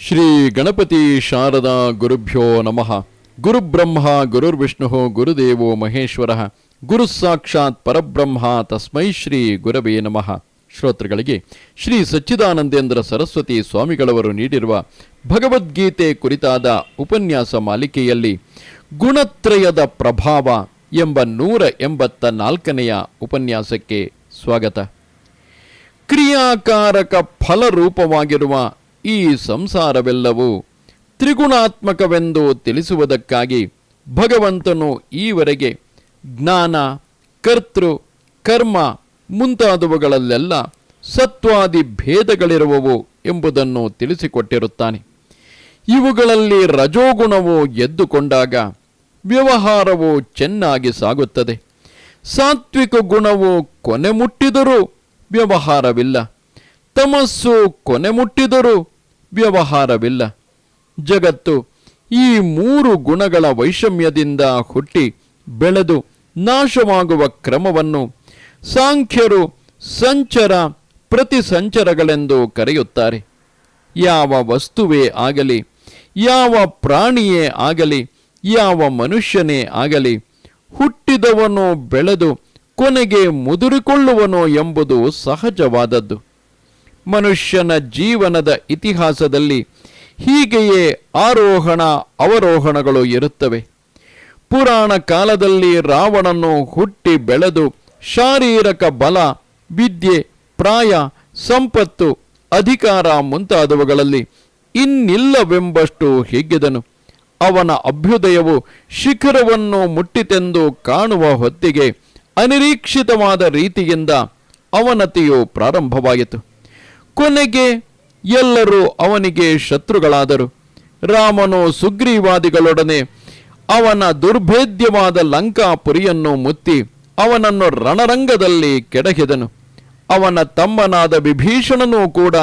ಶ್ರೀ ಗಣಪತಿ ಶಾರದಾ ಗುರುಭ್ಯೋ ನಮಃ. ಗುರುಬ್ರಹ್ಮ, ಗುರುರ್ವಿಷ್ಣು, ಗುರುದೇವೋ ಮಹೇಶ್ವರ. ಗುರು ಸಾಕ್ಷಾತ್ ಪರಬ್ರಹ್ಮ, ತಸ್ಮೈ ಶ್ರೀ ಗುರವೇ ನಮಃ. ಶ್ರೋತೃಗಳಿಗೆ, ಶ್ರೀ ಸಚ್ಚಿದಾನಂದೇಂದ್ರ ಸರಸ್ವತಿ ಸ್ವಾಮಿಗಳವರು ನೀಡಿರುವ ಭಗವದ್ಗೀತೆ ಕುರಿತಾದ ಉಪನ್ಯಾಸ ಮಾಲಿಕೆಯಲ್ಲಿ ಗುಣತ್ರಯದ ಪ್ರಭಾವ ಎಂಬ ನೂರ ಎಂಬತ್ತ ನಾಲ್ಕನೆಯ ಉಪನ್ಯಾಸಕ್ಕೆ ಸ್ವಾಗತ. ಕ್ರಿಯಾಕಾರಕ ಫಲರೂಪವಾಗಿರುವ ಈ ಸಂಸಾರವೆಲ್ಲವೂ ತ್ರಿಗುಣಾತ್ಮಕವೆಂದು ತಿಳಿಸುವುದಕ್ಕಾಗಿ ಭಗವಂತನು ಈವರೆಗೆ ಜ್ಞಾನ, ಕರ್ತೃ, ಕರ್ಮ ಮುಂತಾದವುಗಳಲ್ಲೆಲ್ಲ ಸತ್ವಾದಿ ಭೇದಗಳಿರುವವು ಎಂಬುದನ್ನು ತಿಳಿಸಿಕೊಟ್ಟಿರುತ್ತಾನೆ. ಇವುಗಳಲ್ಲಿ ರಜೋಗುಣವು ಎದ್ದುಕೊಂಡಾಗ ವ್ಯವಹಾರವು ಚೆನ್ನಾಗಿ ಸಾಗುತ್ತದೆ. ಸಾತ್ವಿಕ ಗುಣವು ಕೊನೆ ಮುಟ್ಟಿದರೂ ವ್ಯವಹಾರವಿಲ್ಲ. ತಮಸ್ಸು ಕೊನೆ ಮುಟ್ಟಿದರೂ ವ್ಯವಹಾರವಿಲ್ಲ. ಜಗತ್ತು ಈ ಮೂರು ಗುಣಗಳ ವೈಷಮ್ಯದಿಂದ ಹುಟ್ಟಿ ಬೆಳೆದು ನಾಶವಾಗುವ ಕ್ರಮವನ್ನು ಸಾಂಖ್ಯರು ಸಂಚರ ಪ್ರತಿ ಸಂಚರಗಳೆಂದು ಕರೆಯುತ್ತಾರೆ. ಯಾವ ವಸ್ತುವೇ ಆಗಲಿ, ಯಾವ ಪ್ರಾಣಿಯೇ ಆಗಲಿ, ಯಾವ ಮನುಷ್ಯನೇ ಆಗಲಿ, ಹುಟ್ಟಿದವನು ಬೆಳೆದು ಕೊನೆಗೆ ಮುದುರಿಕೊಳ್ಳುವನೋ ಎಂಬುದು ಸಹಜವಾದದ್ದು. ಮನುಷ್ಯನ ಜೀವನದ ಇತಿಹಾಸದಲ್ಲಿ ಹೀಗೆಯೇ ಆರೋಹಣ, ಅವರೋಹಣಗಳು ಇರುತ್ತವೆ. ಪುರಾಣ ಕಾಲದಲ್ಲಿ ರಾವಣನು ಹುಟ್ಟಿ ಬೆಳೆದು ಶಾರೀರಕ ಬಲ, ವಿದ್ಯೆ, ಪ್ರಾಯ, ಸಂಪತ್ತು, ಅಧಿಕಾರ ಮುಂತಾದವುಗಳಲ್ಲಿ ಇನ್ನಿಲ್ಲವೆಂಬಷ್ಟು ಹಿಗ್ಗಿದನು. ಅವನ ಅಭ್ಯುದಯವು ಶಿಖರವನ್ನು ಮುಟ್ಟಿತೆಂದು ಕಾಣುವ ಹೊತ್ತಿಗೆ ಅನಿರೀಕ್ಷಿತವಾದ ರೀತಿಯಿಂದ ಅವನತಿಯು ಪ್ರಾರಂಭವಾಯಿತು. ಕೊನೆಗೆ ಎಲ್ಲರೂ ಅವನಿಗೆ ಶತ್ರುಗಳಾದರು. ರಾಮನು ಸುಗ್ರೀವಾದಿಗಳೊಡನೆ ಅವನ ದುರ್ಭೇದ್ಯವಾದ ಲಂಕಾಪುರಿಯನ್ನು ಮುತ್ತಿ ಅವನನ್ನು ರಣರಂಗದಲ್ಲಿ ಕೆಡಹಿದನು. ಅವನ ತಮ್ಮನಾದ ವಿಭೀಷಣನೂ ಕೂಡ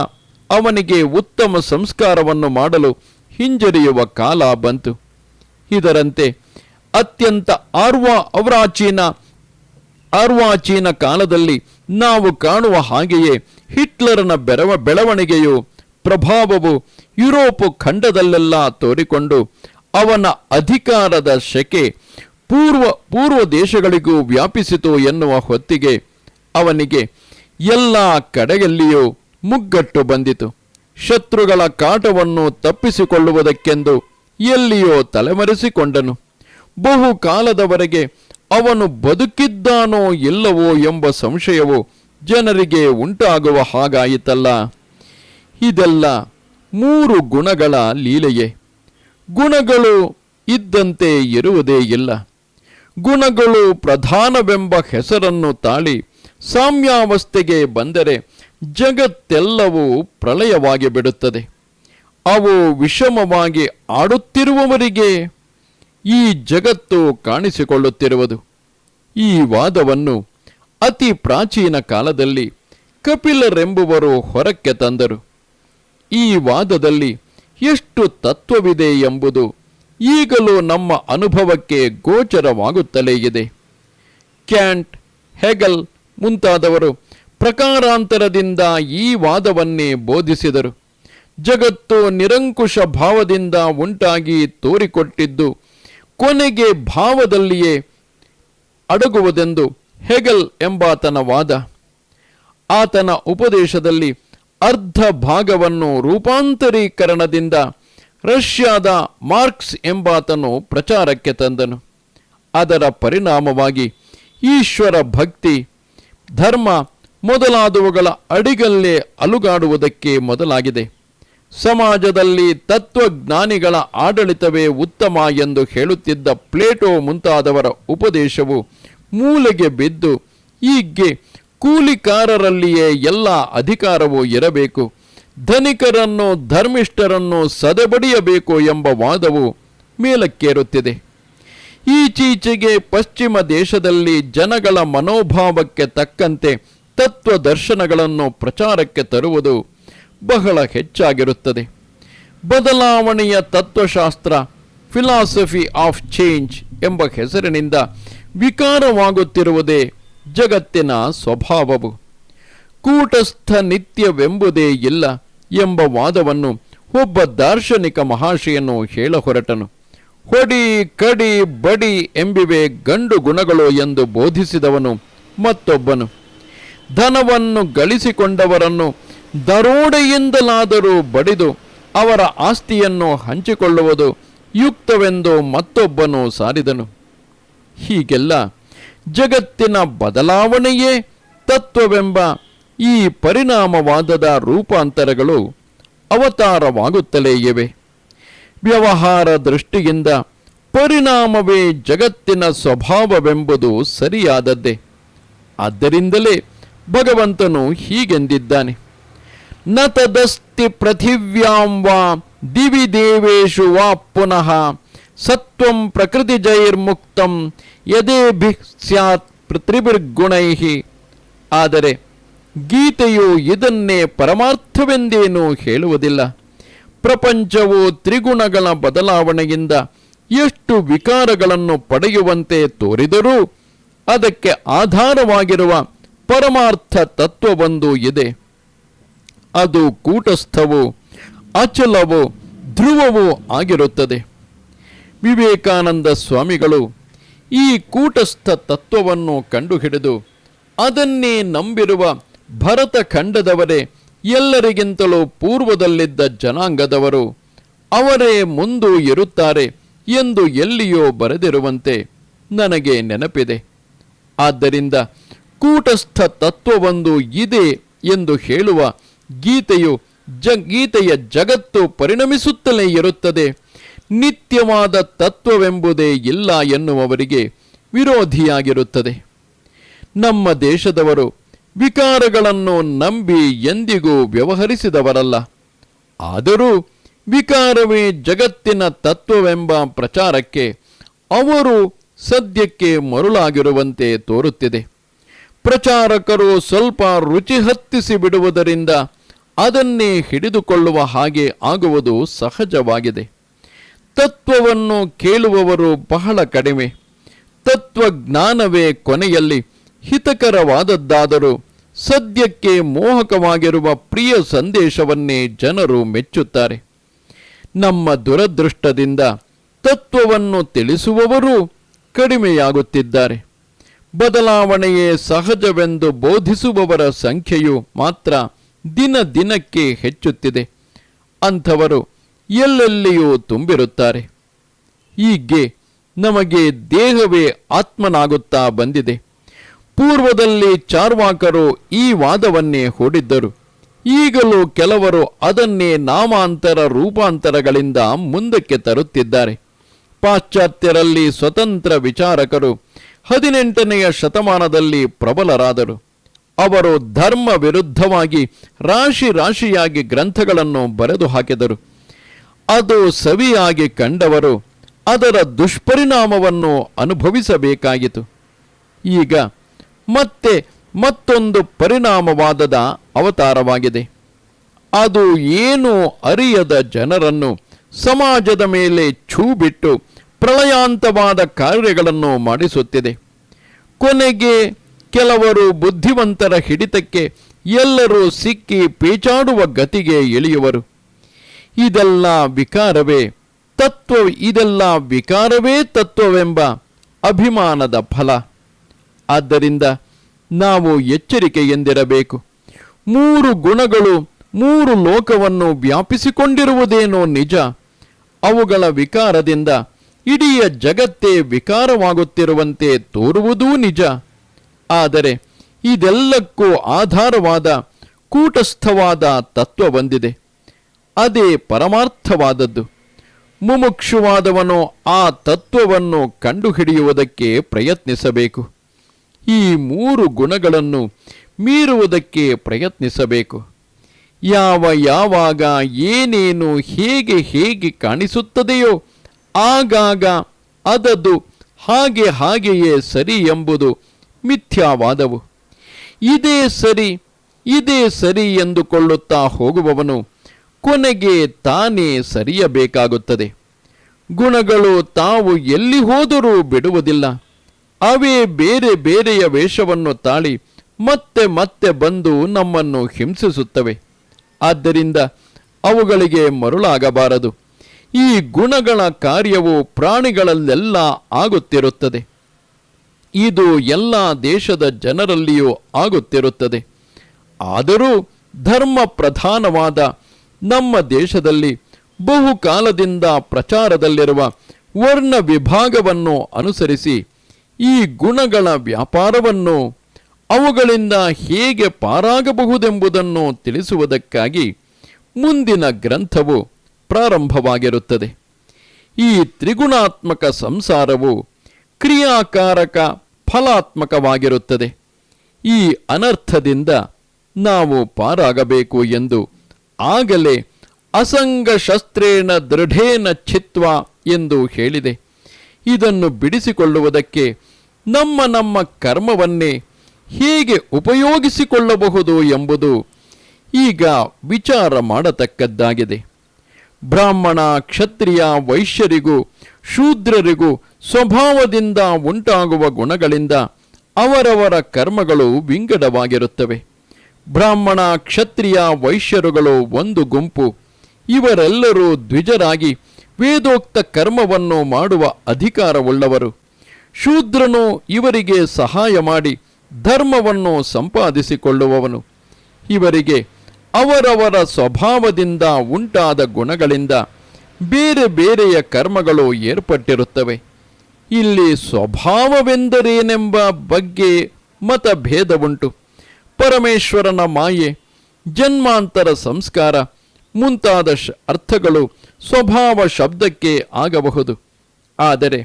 ಅವನಿಗೆ ಉತ್ತಮ ಸಂಸ್ಕಾರವನ್ನು ಮಾಡಲು ಹಿಂಜರಿಯುವ ಕಾಲ ಬಂತು. ಇದರಂತೆ ಅತ್ಯಂತ ಆರ್ವ ಅವರಾಚೀನ, ಆರ್ವಾಚೀನ ಕಾಲದಲ್ಲಿ ನಾವು ಕಾಣುವ ಹಾಗೆಯೇ ಹಿಟ್ಲರ್ನ ಬೆರವ ಬೆಳವಣಿಗೆಯು ಪ್ರಭಾವವು ಯುರೋಪ್ ಖಂಡದಲ್ಲೆಲ್ಲ ತೋರಿಕೊಂಡು ಅವನ ಅಧಿಕಾರದ ಶೆಕೆ ಪೂರ್ವ ಪೂರ್ವ ದೇಶಗಳಿಗೂ ವ್ಯಾಪಿಸಿತು ಎನ್ನುವ ಹೊತ್ತಿಗೆ ಅವನಿಗೆ ಎಲ್ಲ ಕಡೆಯಲ್ಲಿಯೂ ಮುಗ್ಗಟ್ಟು ಬಂದಿತು. ಶತ್ರುಗಳ ಕಾಟವನ್ನು ತಪ್ಪಿಸಿಕೊಳ್ಳುವುದಕ್ಕೆಂದು ಎಲ್ಲಿಯೋ ತಲೆಮರೆಸಿಕೊಂಡನು. ಬಹು ಕಾಲದವರೆಗೆ ಅವನು ಬದುಕಿದ್ದಾನೋ ಇಲ್ಲವೋ ಎಂಬ ಸಂಶಯವು ಜನರಿಗೆ ಉಂಟಾಗುವ ಹಾಗಾಯಿತಲ್ಲ. ಇದೆಲ್ಲ ಮೂರು ಗುಣಗಳ ಲೀಲೆಯೇ. ಗುಣಗಳು ಇದ್ದಂತೆ ಇರುವುದೇ ಇಲ್ಲ. ಗುಣಗಳು ಪ್ರಧಾನವೆಂಬ ಹೆಸರನ್ನು ತಾಳಿ ಸಾಮ್ಯಾವಸ್ಥೆಗೆ ಬಂದರೆ ಜಗತ್ತೆಲ್ಲವೂ ಪ್ರಳಯವಾಗಿ ಬಿಡುತ್ತದೆ ಅವು ವಿಷಮವಾಗಿ ಆಡುತ್ತಿರುವವರಿಗೆ ಈ ಜಗತ್ತು ಕಾಣಿಸಿಕೊಳ್ಳುತ್ತಿರುವುದು. ಈ ವಾದವನ್ನು ಅತಿ ಪ್ರಾಚೀನ ಕಾಲದಲ್ಲಿ ಕಪಿಲರೆಂಬುವರು ಹೊರಕ್ಕೆ ತಂದರು. ಈ ವಾದದಲ್ಲಿ ಎಷ್ಟು ತತ್ವವಿದೆ ಎಂಬುದು ಈಗಲೂ ನಮ್ಮ ಅನುಭವಕ್ಕೆ ಗೋಚರವಾಗುತ್ತಲೇ ಇದೆ. ಕ್ಯಾಂಟ್, ಹೆಗಲ್ ಮುಂತಾದವರು ಪ್ರಕಾರಾಂತರದಿಂದ ಈ ವಾದವನ್ನೇ ಬೋಧಿಸಿದರು. ಜಗತ್ತು ನಿರಂಕುಶ ಭಾವದಿಂದ ಉಂಟಾಗಿ ತೋರಿಕೊಟ್ಟಿದ್ದು ಕೊನೆಗೆ ಭಾವದಲ್ಲಿಯೇ ಅಡಗುವುದೆಂದು ಹೆಗಲ್ ಎಂಬಾತನ ವಾದ ಆತನ ಉಪದೇಶದಲ್ಲಿ ಅರ್ಧ ಭಾಗವನ್ನು ರೂಪಾಂತರೀಕರಣದಿಂದ ರಷ್ಯಾದ ಮಾರ್ಕ್ಸ್ ಎಂಬಾತನು ಪ್ರಚಾರಕ್ಕೆ ತಂದನು. ಅದರ ಪರಿಣಾಮವಾಗಿ ಈಶ್ವರ ಭಕ್ತಿ, ಧರ್ಮ ಮೊದಲಾದವುಗಳ ಅಡಿಗಲ್ಲೇ ಅಲುಗಾಡುವುದಕ್ಕೆ ಮೊದಲಾಗಿದೆ. ಸಮಾಜದಲ್ಲಿ ತತ್ವಜ್ಞಾನಿಗಳ ಆಡಳಿತವೇ ಉತ್ತಮ ಎಂದು ಹೇಳುತ್ತಿದ್ದ ಪ್ಲೇಟೋ ಮುಂತಾದವರ ಉಪದೇಶವು ಮೂಲೆಗೆ ಬಿದ್ದು ಈಗ್ಗೆ ಕೂಲಿಕಾರರಲ್ಲಿಯೇ ಎಲ್ಲ ಅಧಿಕಾರವೂ ಇರಬೇಕು. ಧನಿಕರನ್ನು ಧರ್ಮಿಷ್ಠರನ್ನು ಸದೆಬಡಿಯಬೇಕು ಎಂಬ ವಾದವು ಮೇಲಕ್ಕೇರುತ್ತಿದೆ. ಈಚೀಚೆಗೆ ಪಶ್ಚಿಮ ದೇಶದಲ್ಲಿ ಜನಗಳ ಮನೋಭಾವಕ್ಕೆ ತಕ್ಕಂತೆ ತತ್ವ ದರ್ಶನಗಳನ್ನು ಪ್ರಚಾರಕ್ಕೆ ತರುವುದು ಬಹಳ ಹೆಚ್ಚಾಗಿರುತ್ತದೆ. ಬದಲಾವಣೆಯ ತತ್ವಶಾಸ್ತ್ರ ಫಿಲಾಸಫಿ ಆಫ್ ಚೇಂಜ್ ಎಂಬ ಹೆಸರಿನಿಂದ ವಿಕಾರವಾಗುತ್ತಿರುವುದೇ ಜಗತ್ತಿನ ಸ್ವಭಾವವು. ಕೂಟಸ್ಥ ನಿತ್ಯವೆಂಬುದೇ ಇಲ್ಲ ಎಂಬ ವಾದವನ್ನು ಒಬ್ಬ ದಾರ್ಶನಿಕ ಮಹಾಶಯನು ಹೇಳ ಹೊರಟನು ಹೊಡಿ, ಕಡಿ, ಬಡಿ ಎಂಬಿವೆ ಗಂಡು ಗುಣಗಳು ಎಂದು ಬೋಧಿಸಿದವನು ಮತ್ತೊಬ್ಬನು. ಧನವನ್ನು ಗಳಿಸಿಕೊಂಡವರನ್ನು ದರೋಡೆಯಿಂದಲಾದರೂ ಬಡಿದು ಅವರ ಆಸ್ತಿಯನ್ನು ಹಂಚಿಕೊಳ್ಳುವುದು ಯುಕ್ತವೆಂದು ಮತ್ತೊಬ್ಬನು ಸಾರಿದನು. ಹೀಗೆಲ್ಲ ಜಗತ್ತಿನ ಬದಲಾವಣೆಯೇ ತತ್ವವೆಂಬ ಈ ಪರಿಣಾಮವಾದದ ರೂಪಾಂತರಗಳು ಅವತಾರವಾಗುತ್ತಲೇ ಇವೆ. ವ್ಯವಹಾರ ದೃಷ್ಟಿಯಿಂದ ಪರಿಣಾಮವೇ ಜಗತ್ತಿನ ಸ್ವಭಾವವೆಂಬುದು ಸರಿಯಾದದ್ದೇ. ಆದ್ದರಿಂದಲೇ ಭಗವಂತನು ಹೀಗೆಂದಿದ್ದಾನೆ. ನ ತದಸ್ತಿ ಪೃಥಿವ್ಯಾಂ ವಾ ದಿವಿ ದೇವೇಶು ವಾ ಪುನಃ ಸತ್ವಂ ಪ್ರಕೃತಿ ಜೈರ್ಮುಕ್ತಂ ಯದೇಭಿ ಸ್ಯಾತ್ ಪೃಥ್ವಿರ್ಗುಣೈ ಆದರೆ ಗೀತೆಯು ಇದನ್ನೇ ಪರಮಾರ್ಥವೆಂದೇನೂ ಹೇಳುವುದಿಲ್ಲ. ಪ್ರಪಂಚವು ತ್ರಿಗುಣಗಳ ಬದಲಾವಣೆಯಿಂದ ಎಷ್ಟು ವಿಕಾರಗಳನ್ನು ಪಡೆಯುವಂತೆ ತೋರಿದರೂ ಅದಕ್ಕೆ ಆಧಾರವಾಗಿರುವ ಪರಮಾರ್ಥ ತತ್ವವೊಂದು ಇದೆ. ಅದು ಕೂಟಸ್ಥವೋ, ಅಚಲವೋ, ಧ್ರುವವೂ ಆಗಿರುತ್ತದೆ. ವಿವೇಕಾನಂದ ಸ್ವಾಮಿಗಳು ಈ ಕೂಟಸ್ಥ ತತ್ವವನ್ನು ಕಂಡುಹಿಡಿದು ಅದನ್ನೇ ನಂಬಿರುವ ಭರತ ಖಂಡದವರೇ, ಎಲ್ಲರಿಗಿಂತಲೂ ಪೂರ್ವದಲ್ಲಿದ್ದ ಜನಾಂಗದವರು, ಅವರೇ ಮುಂದು ಇರುತ್ತಾರೆ ಎಂದು ಎಲ್ಲಿಯೋ ಬರೆದಿರುವಂತೆ ನನಗೆ ನೆನಪಿದೆ. ಆದ್ದರಿಂದ ಕೂಟಸ್ಥ ತತ್ವವೊಂದು ಇದೆ ಎಂದು ಹೇಳುವ ಗೀತೆಯು ಜ, ಗೀತೆಯ ಜಗತ್ತು ಪರಿಣಮಿಸುತ್ತಲೇ ಇರುತ್ತದೆ. ನಿತ್ಯವಾದ ತತ್ವವೆಂಬುದೇ ಇಲ್ಲ ಎನ್ನುವವರಿಗೆ ವಿರೋಧಿಯಾಗಿರುತ್ತದೆ. ನಮ್ಮ ದೇಶದವರು ವಿಕಾರಗಳನ್ನು ನಂಬಿ ಎಂದಿಗೂ ವ್ಯವಹರಿಸಿದವರಲ್ಲ. ಆದರೂ ವಿಕಾರವೇ ಜಗತ್ತಿನ ತತ್ವವೆಂಬ ಪ್ರಚಾರಕ್ಕೆ ಅವರು ಸದ್ಯಕ್ಕೆ ಮರುಳಾಗಿರುವಂತೆ ತೋರುತ್ತಿದೆ. ಪ್ರಚಾರಕರು ಸ್ವಲ್ಪ ರುಚಿ ಹತ್ತಿಸಿ ಬಿಡುವುದರಿಂದ ಅದನ್ನೇ ಹಿಡಿದುಕೊಳ್ಳುವ ಹಾಗೆ ಆಗುವುದು ಸಹಜವಾಗಿದೆ. ತತ್ವವನ್ನು ಕೇಳುವವರು ಬಹಳ ಕಡಿಮೆ. ತತ್ವಜ್ಞಾನವೇ ಕೊನೆಯಲ್ಲಿ ಹಿತಕರವಾದದ್ದಾದರೂ ಸದ್ಯಕ್ಕೆ ಮೋಹಕವಾಗಿರುವ ಪ್ರಿಯ ಸಂದೇಶವನ್ನೇ ಜನರು ಮೆಚ್ಚುತ್ತಾರೆ. ನಮ್ಮ ದುರದೃಷ್ಟದಿಂದ ತತ್ವವನ್ನು ತಿಳಿಸುವವರೂ ಕಡಿಮೆಯಾಗುತ್ತಿದ್ದಾರೆ. ಬದಲಾವಣೆಯೇ ಸಹಜವೆಂದು ಬೋಧಿಸುವವರ ಸಂಖ್ಯೆಯು ಮಾತ್ರ ದಿನ ದಿನಕ್ಕೆ ಹೆಚ್ಚುತ್ತಿದೆ. ಅಂಥವರು ಎಲ್ಲೆಲ್ಲಿಯೂ ತುಂಬಿರುತ್ತಾರೆ. ಹೀಗೆ ನಮಗೆ ದೇಹವೇ ಆತ್ಮನಾಗುತ್ತಾ ಬಂದಿದೆ. ಪೂರ್ವದಲ್ಲಿ ಚಾರ್ವಾಕರು ಈ ವಾದವನ್ನೇ ಹೂಡಿದ್ದರು. ಈಗಲೂ ಕೆಲವರು ಅದನ್ನೇ ನಾಮಾಂತರ ರೂಪಾಂತರಗಳಿಂದ ಮುಂದಕ್ಕೆ ತರುತ್ತಿದ್ದಾರೆ. ಪಾಶ್ಚಾತ್ಯರಲ್ಲಿ ಸ್ವತಂತ್ರ ವಿಚಾರಕರು ಹದಿನೆಂಟನೆಯ ಶತಮಾನದಲ್ಲಿ ಪ್ರಬಲರಾದರು. ಅವರು ಧರ್ಮ ವಿರುದ್ಧವಾಗಿ ರಾಶಿ ರಾಶಿಯಾಗಿ ಗ್ರಂಥಗಳನ್ನು ಬರೆದು ಹಾಕಿದರು. ಅದು ಸವಿಯಾಗಿ ಕಂಡವರು ಅದರ ದುಷ್ಪರಿಣಾಮವನ್ನು ಅನುಭವಿಸಬೇಕಾಯಿತು ಈಗ ಮತ್ತೆ ಮತ್ತೊಂದು ಪರಿಣಾಮವಾದದ ಅವತಾರವಾಗಿದೆ. ಅದು ಏನು ಅರಿಯದ ಜನರನ್ನು ಸಮಾಜದ ಮೇಲೆ ಛೂ ಬಿಟ್ಟು ಪ್ರಳಯಾಂತವಾದ ಕಾರ್ಯಗಳನ್ನು ಮಾಡಿಸುತ್ತಿದೆ. ಕೊನೆಗೆ ಕೆಲವರು ಬುದ್ಧಿವಂತರ ಹಿಡಿತಕ್ಕೆ ಎಲ್ಲರೂ ಸಿಕ್ಕಿ ಪೇಚಾಡುವ ಗತಿಗೆ ಇಳಿಯುವರು. ಇದೆಲ್ಲ ವಿಕಾರವೇ? ತತ್ವ ಇದೆಲ್ಲ ವಿಕಾರವೇ ತತ್ವವೆಂಬ ಅಭಿಮಾನದ ಫಲ. ಆದ್ದರಿಂದ ನಾವು ಎಚ್ಚರಿಕೆಯಿಂದಿರಬೇಕು. ಮೂರು ಗುಣಗಳು, ಮೂರು ಲೋಕವನ್ನು ವ್ಯಾಪಿಸಿಕೊಂಡಿರುವುದೇನೋ ನಿಜ. ಅವುಗಳ ವಿಕಾರದಿಂದ ಇಡೀ ಜಗತ್ತೇ ವಿಕಾರವಾಗುತ್ತಿರುವಂತೆ ತೋರುವುದೂ ನಿಜ. ಆದರೆ ಇದೆಲ್ಲಕ್ಕೂ ಆಧಾರವಾದ ಕೂಟಸ್ಥವಾದ ತತ್ವ ಬಂದಿದೆ. ಅದೇ ಪರಮಾರ್ಥವಾದದ್ದು. ಮುಮುಕ್ಷುವಾದವನು ಆ ತತ್ವವನ್ನು ಕಂಡುಹಿಡಿಯುವುದಕ್ಕೆ ಪ್ರಯತ್ನಿಸಬೇಕು. ಈ ಮೂರು ಗುಣಗಳನ್ನು ಮೀರುವುದಕ್ಕೆ ಪ್ರಯತ್ನಿಸಬೇಕು. ಯಾವ ಯಾವಾಗ ಏನೇನು ಹೇಗೆ ಹೇಗೆ ಕಾಣಿಸುತ್ತದೆಯೋ ಆಗಾಗ ಅದದು ಹಾಗೆ ಹಾಗೆಯೇ ಸರಿ ಎಂಬುದು ಮಿಥ್ಯಾವಾದವು. ಇದೇ ಸರಿ ಇದೇ ಸರಿ ಎಂದುಕೊಳ್ಳುತ್ತಾ ಹೋಗುವವನು ಕೊನೆಗೆ ತಾನೇ ಸರಿಯಬೇಕಾಗುತ್ತದೆ. ಗುಣಗಳು ತಾವು ಎಲ್ಲಿ ಹೋದರೂ ಬಿಡುವುದಿಲ್ಲ. ಅವೇ ಬೇರೆ ಬೇರೆಯ ವೇಷವನ್ನು ತಾಳಿ ಮತ್ತೆ ಮತ್ತೆ ಬಂದು ನಮ್ಮನ್ನು ಹಿಂಸಿಸುತ್ತವೆ. ಆದ್ದರಿಂದ ಅವುಗಳಿಗೆ ಮರುಳಾಗಬಾರದು. ಈ ಗುಣಗಳ ಕಾರ್ಯವು ಪ್ರಾಣಿಗಳಲ್ಲೆಲ್ಲ ಆಗುತ್ತಿರುತ್ತದೆ. ಇದು ಎಲ್ಲ ದೇಶದ ಜನರಲ್ಲಿಯೂ ಆಗುತ್ತಿರುತ್ತದೆ. ಆದರೂ ಧರ್ಮ ಪ್ರಧಾನವಾದ ನಮ್ಮ ದೇಶದಲ್ಲಿ ಬಹುಕಾಲದಿಂದ ಪ್ರಚಾರದಲ್ಲಿರುವ ವರ್ಣ ವಿಭಾಗವನ್ನು ಅನುಸರಿಸಿ ಈ ಗುಣಗಳ ವ್ಯಾಪಾರವನ್ನು ಅವುಗಳಿಂದ ಹೇಗೆ ಪಾರಾಗಬಹುದೆಂಬುದನ್ನು ತಿಳಿಸುವುದಕ್ಕಾಗಿ ಮುಂದಿನ ಗ್ರಂಥವು ಪ್ರಾರಂಭವಾಗಿರುತ್ತದೆ. ಈ ತ್ರಿಗುಣಾತ್ಮಕ ಸಂಸಾರವು ಕ್ರಿಯಾಕಾರಕ ಫಲಾತ್ಮಕವಾಗಿರುತ್ತದೆ. ಈ ಅನರ್ಥದಿಂದ ನಾವು ಪಾರಾಗಬೇಕು ಎಂದು ಆಗಲೇ ಅಸಂಗ ಶಸ್ತ್ರೇಣ ದೃಢೇನ ಛಿತ್ವ ಎಂದು ಹೇಳಿದೆ. ಇದನ್ನು ಬಿಡಿಸಿಕೊಳ್ಳುವುದಕ್ಕೆ ನಮ್ಮ ನಮ್ಮ ಕರ್ಮವನ್ನೇ ಹೇಗೆ ಉಪಯೋಗಿಸಿಕೊಳ್ಳಬಹುದು ಎಂಬುದು ಈಗ ವಿಚಾರ ಮಾಡತಕ್ಕದ್ದಾಗಿದೆ. ಬ್ರಾಹ್ಮಣ, ಕ್ಷತ್ರಿಯ, ವೈಶ್ಯರಿಗೂ, ಶೂದ್ರರಿಗೂ ಸ್ವಭಾವದಿಂದ ಉಂಟಾಗುವ ಗುಣಗಳಿಂದ ಅವರವರ ಕರ್ಮಗಳು ವಿಂಗಡವಾಗಿರುತ್ತವೆ. ಬ್ರಾಹ್ಮಣ, ಕ್ಷತ್ರಿಯ, ವೈಶ್ಯರುಗಳು ಒಂದು ಗುಂಪು. ಇವರೆಲ್ಲರೂ ದ್ವಿಜರಾಗಿ ವೇದೋಕ್ತ ಕರ್ಮವನ್ನು ಮಾಡುವ ಅಧಿಕಾರವುಳ್ಳವರು. ಶೂದ್ರನು ಇವರಿಗೆ ಸಹಾಯ ಮಾಡಿ ಧರ್ಮವನ್ನು ಸಂಪಾದಿಸಿಕೊಳ್ಳುವವನು. ಇವರಿಗೆ ಅವರವರ ಸ್ವಭಾವದಿಂದ ಉಂಟಾದ ಗುಣಗಳಿಂದ ಬೇರೆ ಬೇರೆಯ ಕರ್ಮಗಳು ಏರ್ಪಟ್ಟಿರುತ್ತವೆ. ಇಲ್ಲಿ ಸ್ವಭಾವವೆಂದರೇನೆಂಬ ಬಗ್ಗೆ ಮತಭೇದವುಂಟು. ಪರಮೇಶ್ವರನ ಮಾಯೆ, ಜನ್ಮಾಂತರ ಸಂಸ್ಕಾರ, ಮುಂತಾದ ಅರ್ಥಗಳು ಸ್ವಭಾವ ಶಬ್ದಕ್ಕೆ ಆಗಬಹುದು. ಆದರೆ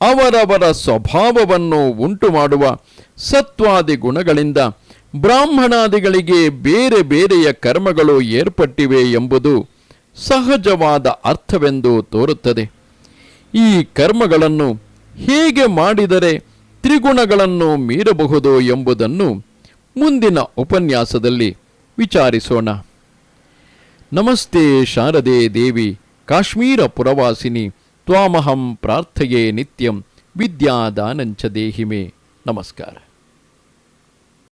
ಅವರವರ ಸ್ವಭಾವವನ್ನು ಉಂಟು ಮಾಡುವ ಸತ್ವಾದಿ ಗುಣಗಳಿಂದ ಬ್ರಾಹ್ಮಣಾದಿಗಳಿಗೆ ಬೇರೆ ಬೇರೆಯ ಕರ್ಮಗಳು ಏರ್ಪಟ್ಟಿವೆ ಎಂಬುದು ಸಹಜವಾದ ಅರ್ಥವೆಂದು ತೋರುತ್ತದೆ. ಈ ಕರ್ಮಗಳನ್ನು ಹೇಗೆ ಮಾಡಿದರೆ ತ್ರಿಗುಣಗಳನ್ನು ಮೀರಬಹುದು ಎಂಬುದನ್ನು ಮುಂದಿನ ಉಪನ್ಯಾಸದಲ್ಲಿ ವಿಚಾರಿಸೋಣ. ನಮಸ್ತೆ ಶಾರದೆ ದೇವಿ, ಕಾಶ್ಮೀರ ಪುರವಾಸಿನಿ, ತ್ವಾಮಹಂ ಪ್ರಾರ್ಥೆಯೇ ನಿತ್ಯಂ ವಿದ್ಯಾದಾನಂಚ ದೇಹಿಮೆ. ನಮಸ್ಕಾರ.